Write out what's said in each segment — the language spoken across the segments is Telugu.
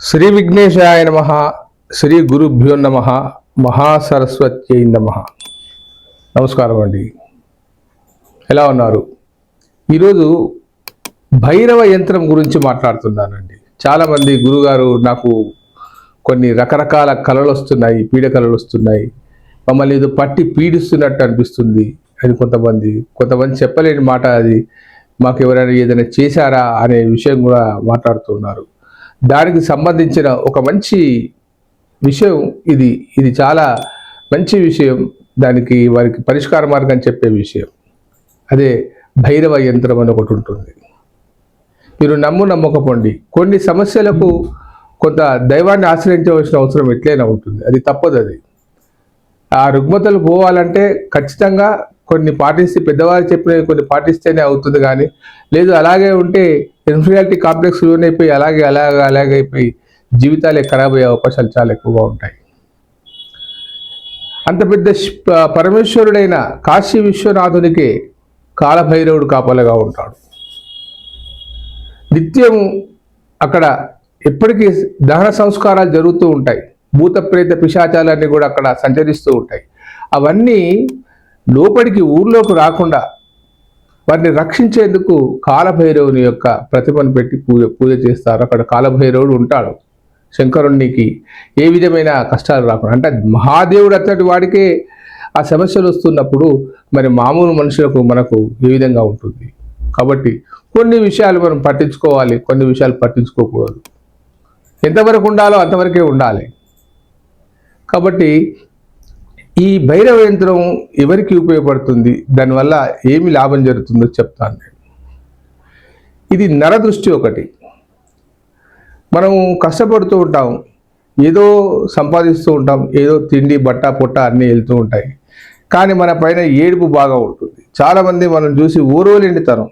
శ్రీ విఘ్నేశాయ నమ శ్రీ గురుభ్యో నమ మహాసరస్వత్యై నమ. నమస్కారం అండి. ఎలా ఉన్నారు? ఈరోజు భైరవ యంత్రం గురించి మాట్లాడుతున్నానండి. చాలామంది గురుగారు నాకు కొన్ని రకరకాల కళలు వస్తున్నాయి పీడ కళలు వస్తున్నాయి. మమ్మల్ని ఏదో పట్టి పీడిస్తున్నట్టు అనిపిస్తుంది. అని కొంతమంది కొంతమంది చెప్పలేని మాట అది. మాకు ఎవరైనా ఏదైనా చేశారా అనే విషయం కూడా మాట్లాడుతున్నారు దానికి సంబంధించిన ఒక మంచి విషయం ఇది. ఇది చాలా మంచి విషయం. దానికి వారికి పరిష్కార మార్గం చెప్పే విషయం. అదే భైరవ యంత్రం అని ఒకటి ఉంటుంది. మీరు నమ్ము నమ్మకపోండి. కొన్ని సమస్యలకు కొంత దైవాన్ని ఆశ్రయించవలసిన అవసరం ఎట్లయినా ఉంటుంది. అది తప్పదు అది. ఆ రుగ్మతలు పోవాలంటే ఖచ్చితంగా కొన్ని పాటిస్తే పెద్దవారు చెప్పినవి కొన్ని పాటిస్తేనే అవుతుంది కానీ లేదు అలాగే ఉంటే ఇన్ఫీరియారిటీ కాంప్లెక్స్ లోనైపోయి అలాగే అలాగే అలాగే అయిపోయి జీవితాలే ఖరాబ్ అయ్యే అవకాశాలు చాలా ఎక్కువగా ఉంటాయి. అంత పెద్ద పరమేశ్వరుడైన కాశీ విశ్వనాథునికే కాలభైరవుడు కాపలగా ఉంటాడు. నిత్యం అక్కడ ఎప్పటికీ దహన సంస్కారాలు జరుగుతూ ఉంటాయి. భూత ప్రేత పిశాచాలన్నీ కూడా అక్కడ సంచరిస్తూ ఉంటాయి. అవన్నీ లోపలికి ఊర్లోకి రాకుండా వారిని రక్షించేందుకు కాలభైరవుని యొక్క ప్రతిమను పెట్టి పూజ పూజ చేస్తారు. అక్కడ కాలభైరవుడు ఉంటాడు. శంకరుణ్ణికి ఏ విధమైన కష్టాలు రాకుండా అంటే మహాదేవుడు అతటి వాడికే ఆ సమస్యలు వస్తున్నప్పుడు మరి మామూలు మనుషులకు మనకు ఏ విధంగా ఉంటుంది? కాబట్టి కొన్ని విషయాలు మనం పట్టించుకోవాలి కొన్ని విషయాలు పట్టించుకోకూడదు. ఎంతవరకు ఉండాలో అంతవరకే ఉండాలి. కాబట్టి ఈ భైరవ యంత్రం ఎవరికి ఉపయోగపడుతుంది? దానివల్ల ఏమి లాభం జరుగుతుందో చెప్తాను నేను. ఇది నరదృష్టి ఒకటి. మనం కష్టపడుతూ ఉంటాం. ఏదో సంపాదిస్తూ ఉంటాం. ఏదో తిండి బట్ట పొట్ట అన్నీ వెళ్తూ ఉంటాయి. కానీ మన పైన ఏడుపు బాగా ఉంటుంది. చాలామంది మనం చూసి ఊరోలేండితనం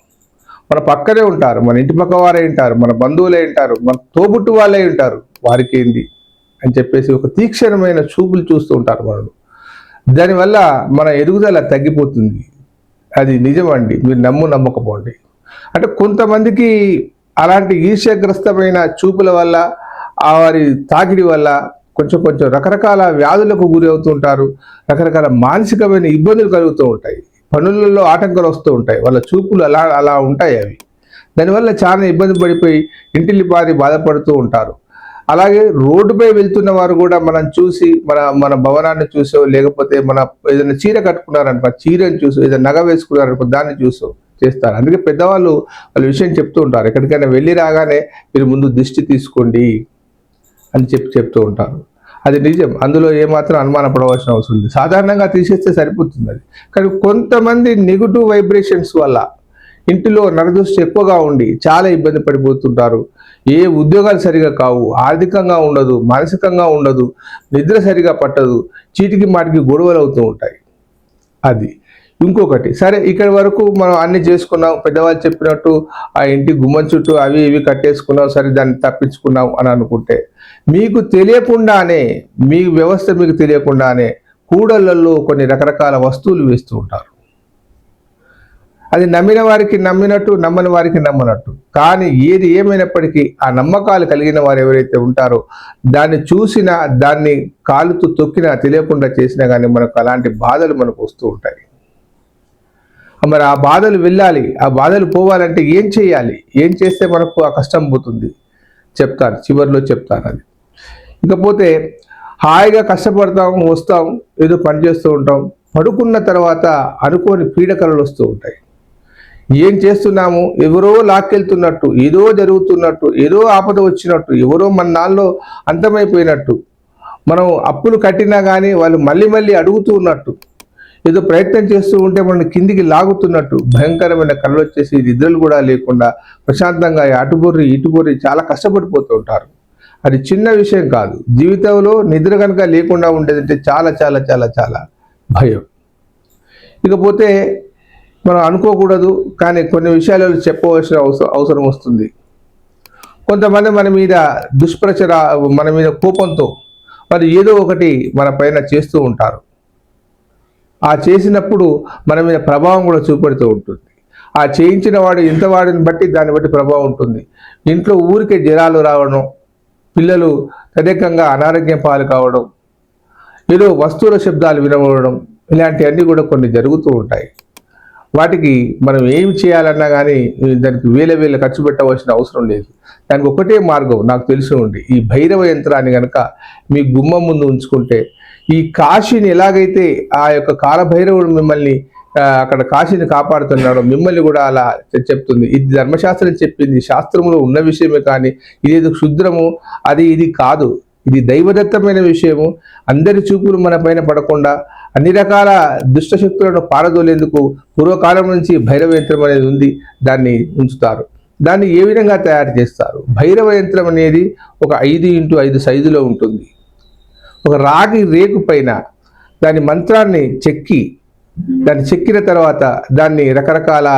మన పక్కనే ఉంటారు. మన ఇంటి పక్క వారే ఉంటారు. మన బంధువులే ఉంటారు. మన తోబుట్టు వాళ్ళే ఉంటారు. వారికేంది? అని చెప్పేసి ఒక తీక్షణమైన చూపులు చూస్తూ ఉంటారు మనల్ని దానివల్ల మన ఎదుగుదల తగ్గిపోతుంది. అది నిజమండి మీరు నమ్ము నమ్మకపోండి. అంటే కొంతమందికి అలాంటి ఈర్ష్యగ్రస్తమైన చూపుల వల్ల ఆ వారి తాకిడి వల్ల కొంచెం కొంచెం రకరకాల వ్యాధులకు గురి అవుతుంటారు. రకరకాల మానసికమైన ఇబ్బందులు కలుగుతూ ఉంటాయి. పనులలో ఆటంకాలు వస్తూ ఉంటాయి. వాళ్ళ చూపులు అలా అలా ఉంటాయి అవి. దానివల్ల చాలా ఇబ్బంది పడిపోయి ఇంటిల్లి పారి బాధపడుతూ ఉంటారు. అలాగే రోడ్డుపై వెళ్తున్న వారు కూడా మనం చూసి మన మన భవనాన్ని చూసో లేకపోతే మన ఏదైనా చీర కట్టుకున్నారనుకో చీరని చూసో ఏదైనా నగ వేసుకున్నారనుకో దాన్ని చూసో చేస్తారు. అందుకే పెద్దవాళ్ళు వాళ్ళ విషయం చెప్తూ ఉంటారు. ఎక్కడికైనా వెళ్ళి రాగానే మీరు ముందు దిష్టి తీసుకోండి అని చెప్పి చెప్తూ ఉంటారు. అది నిజం. అందులో ఏమాత్రం అనుమానపడవలసిన అవసరం ఉంది సాధారణంగా తీసేస్తే సరిపోతుంది అది. కానీ కొంతమంది నెగిటివ్ వైబ్రేషన్స్ వల్ల ఇంటిలో నరదృష్టి ఎక్కువగా ఉండి చాలా ఇబ్బంది పడిపోతుంటారు. ఏ ఉద్యోగాలు సరిగా కావు ఆర్థికంగా ఉండదు మానసికంగా ఉండదు నిద్ర సరిగా పట్టదు చీటికి మాటికి గొడవలు అవుతూ ఉంటాయి. అది. ఇంకొకటి సరే ఇక్కడి వరకు మనం అన్ని చేసుకున్నాం పెద్దవాళ్ళు చెప్పినట్టు ఆ ఇంటి గుమ్మం చుట్టూ అవి ఇవి కట్టేసుకున్నాం సరే దాన్ని తప్పించుకున్నాం అని అనుకుంటే మీకు తెలియకుండానే మీ వ్యవస్థ మీకు తెలియకుండానే కూడళ్ళలో కొన్ని రకరకాల వస్తువులు వేస్తూ ఉంటారు. అది నమ్మిన వారికి నమ్మినట్టు నమ్మని వారికి నమ్మనట్టు. కానీ ఏది ఏమైనప్పటికీ ఆ నమ్మకాలు కలిగిన వారు ఎవరైతే ఉంటారో దాన్ని చూసిన దాన్ని కాలుతూ తొక్కినా తెలియకుండా చేసినా కానీ మనకు అలాంటి బాధలు మనకు వస్తూ ఉంటాయి. మరి ఆ బాధలు వెళ్ళాలి ఆ బాధలు పోవాలంటే ఏం చేయాలి? ఏం చేస్తే మనకు ఆ కష్టం పోతుంది? చెప్తాను చివరిలో చెప్తాను అది. ఇకపోతే హాయిగా కష్టపడతాం వస్తాం ఏదో పని చేస్తూ ఉంటాం పడుకున్న తర్వాత అనుకోని పీడకలలు వస్తూ ఉంటాయి. ఏం చేస్తున్నాము? ఎవరో లాక్కెళ్తున్నట్టు ఏదో జరుగుతున్నట్టు ఏదో ఆపద వచ్చినట్టు ఎవరో మన నాల్లో అంతమైపోయినట్టు. మనం అప్పులు కట్టినా కానీ వాళ్ళు మళ్ళీ మళ్ళీ అడుగుతూ ఉన్నట్టు ఏదో ప్రయత్నం చేస్తూ ఉంటే మనం కిందికి లాగుతున్నట్టు. భయంకరమైన కళ్ళు వచ్చేసి నిద్రలు కూడా లేకుండా ప్రశాంతంగా అటుబొర్రి ఇటుబొర్రి చాలా కష్టపడిపోతూ ఉంటారు అది చిన్న విషయం కాదు. జీవితంలో నిద్ర కనుక లేకుండా ఉండేదంటే చాలా చాలా చాలా చాలా భయం. ఇకపోతే మనం అనుకోకూడదు కానీ కొన్ని విషయాలలో చెప్పవలసిన అవసరం అవసరం వస్తుంది. కొంతమంది మన మీద దుష్ప్రచర మన మీద కోపంతో మరి ఏదో ఒకటి మన పైన చేస్తూ ఉంటారు. ఆ చేసినప్పుడు మన మీద ప్రభావం కూడా చూపెడుతూ ఉంటుంది. ఆ చేయించిన వాడు ఇంత వాడిని బట్టి దాన్ని బట్టి ప్రభావం ఉంటుంది. ఇంట్లో ఊరికే జ్వరాలు రావడం పిల్లలు తదేకంగా అనారోగ్యం పాలు కావడం ఏదో వస్తువుల శబ్దాలు వినబడడం ఇలాంటివన్నీ కూడా కొన్ని జరుగుతూ ఉంటాయి. వాటికి మనం ఏమి చేయాలన్నా కానీ దానికి వేల వేల ఖర్చు పెట్టవలసిన అవసరం లేదు. దానికి ఒకటే మార్గం నాకు తెలిసి ఉంది. ఈ భైరవ యంత్రాన్ని కనుక మీ గుమ్మం ముందు ఉంచుకుంటే ఈ కాశీని ఎలాగైతే ఆ యొక్క కాలభైరవుడు మిమ్మల్ని అక్కడ కాశీని కాపాడుతున్నాడు మిమ్మల్ని కూడా అలా చెప్తుంది. ఇది ధర్మశాస్త్రం చెప్పింది. శాస్త్రంలో ఉన్న విషయమే కానీ ఇదేదో క్షుద్రము అది ఇది కాదు. ఇది దైవదత్తమైన విషయము. అందరి చూపులు మన పైన పడకుండా అన్ని రకాల దుష్ట శక్తులను పారదోలేందుకు పూర్వకాలం నుంచి భైరవ యంత్రం అనేది ఉంది దాన్ని ఉంచుతారు. దాన్ని ఏ విధంగా తయారు చేస్తారు? భైరవ యంత్రం అనేది ఒక ఐదు ఇంటూ ఐదు సైజులో ఉంటుంది. ఒక రాగి రేకు పైన దాని మంత్రాన్ని చెక్కి దాన్ని చెక్కిన తర్వాత దాన్ని రకరకాల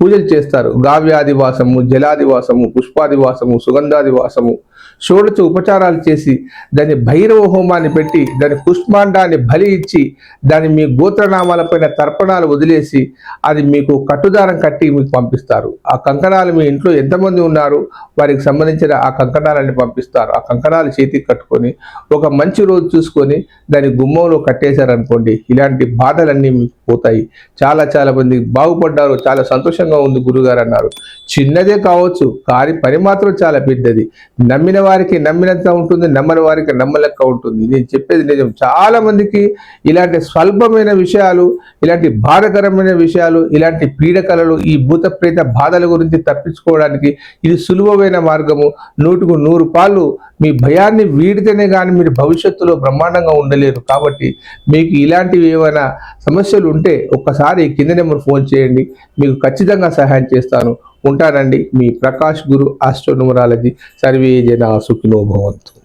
పూజలు చేస్తారు. గావ్యాదివాసము జలాదివాసము పుష్పాదివాసము సుగంధాదివాసము. షోడచ ఉపచారాలు చేసి దాని భైరవ హోమాన్ని పెట్టి దాని పుష్పాండాన్ని బలి ఇచ్చి దాని మీ గోత్రనామాలపైన తర్పణాలు వదిలేసి అది మీకు కట్టుదారం కట్టి మీకు పంపిస్తారు. ఆ కంకణాలు మీ ఇంట్లో ఎంతమంది ఉన్నారు వారికి సంబంధించిన ఆ కంకణాలన్నీ పంపిస్తారు. ఆ కంకణాలు చేతికి కట్టుకొని ఒక మంచి రోజు చూసుకొని దాని గుమ్మంలో కట్టేశారనుకోండి ఇలాంటి బాధలన్నీ మీకు పోతాయి. చాలా చాలా మంది బాగుపడ్డారు చాలా సంతోషం సంతోషంగా ఉంది గురుగారు అన్నారు. చిన్నదే కావచ్చు కానీ పని మాత్రం చాలా పెద్దది. నమ్మిన వారికి నమ్మినంత ఉంటుంది నమ్మని వారికి నమ్మలెక్క ఉంటుంది. నేను చెప్పేది నిజం. చాలా మందికి ఇలాంటి స్వల్పమైన విషయాలు ఇలాంటి బాధకరమైన విషయాలు ఇలాంటి పీడకలలు ఈ భూత ప్రేత బాధల గురించి తప్పించుకోవడానికి ఇది సులువమైన మార్గము. నూటుకు నూరు పాలు మీ భయాన్ని వీడితేనే కానీ మీరు భవిష్యత్తులో బ్రహ్మాండంగా ఉండలేరు. కాబట్టి మీకు ఇలాంటివి ఏమైనా సమస్యలు ఉంటే ఒక్కసారి కింద నెంబర్ ఫోన్ చేయండి. మీకు ఖచ్చితంగా సహాయం చేస్తాను. ఉంటానండి. మీ ప్రకాష్ గురు ఆస్ట్రోనుమరాలజీ. సర్వే జన సుఖినో భవంతు.